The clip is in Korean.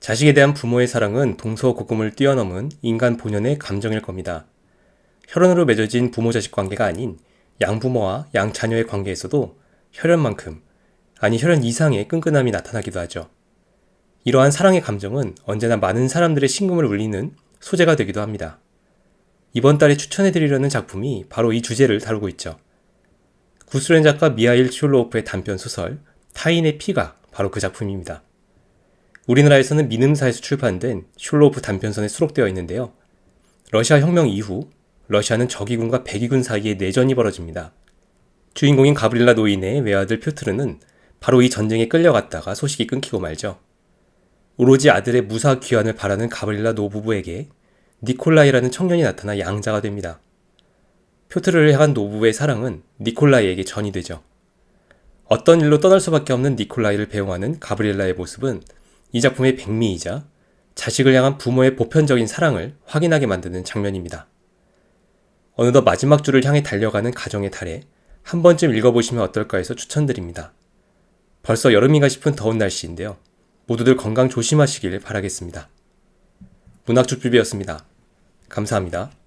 자식에 대한 부모의 사랑은 동서고금을 뛰어넘은 인간 본연의 감정일 겁니다. 혈연으로 맺어진 부모 자식 관계가 아닌 양부모와 양자녀의 관계에서도 혈연만큼, 아니 혈연 이상의 끈끈함이 나타나기도 하죠. 이러한 사랑의 감정은 언제나 많은 사람들의 심금을 울리는 소재가 되기도 합니다. 이번 달에 추천해드리려는 작품이 바로 이 주제를 다루고 있죠. 구스렌 작가 미하일 슈로오프의 단편 소설 타인의 피가 바로 그 작품입니다. 우리나라에서는 미능사에서 출판된 슐로프 단편선에 수록되어 있는데요. 러시아 혁명 이후 러시아는 적의군과 백의군 사이에 내전이 벌어집니다. 주인공인 가브릴라 노인의 외아들 표트르는 바로 이 전쟁에 끌려갔다가 소식이 끊기고 말죠. 오로지 아들의 무사 귀환을 바라는 가브릴라 노부부에게 니콜라이라는 청년이 나타나 양자가 됩니다. 표트르를 향한 노부부의 사랑은 니콜라이에게 전이 되죠. 어떤 일로 떠날 수밖에 없는 니콜라이를 배웅하는 가브리엘라의 모습은 이 작품의 백미이자 자식을 향한 부모의 보편적인 사랑을 확인하게 만드는 장면입니다. 어느덧 마지막 줄을 향해 달려가는 가정의 달에 한 번쯤 읽어보시면 어떨까 해서 추천드립니다. 벌써 여름인가 싶은 더운 날씨인데요. 모두들 건강 조심하시길 바라겠습니다. 문학주비였습니다 감사합니다.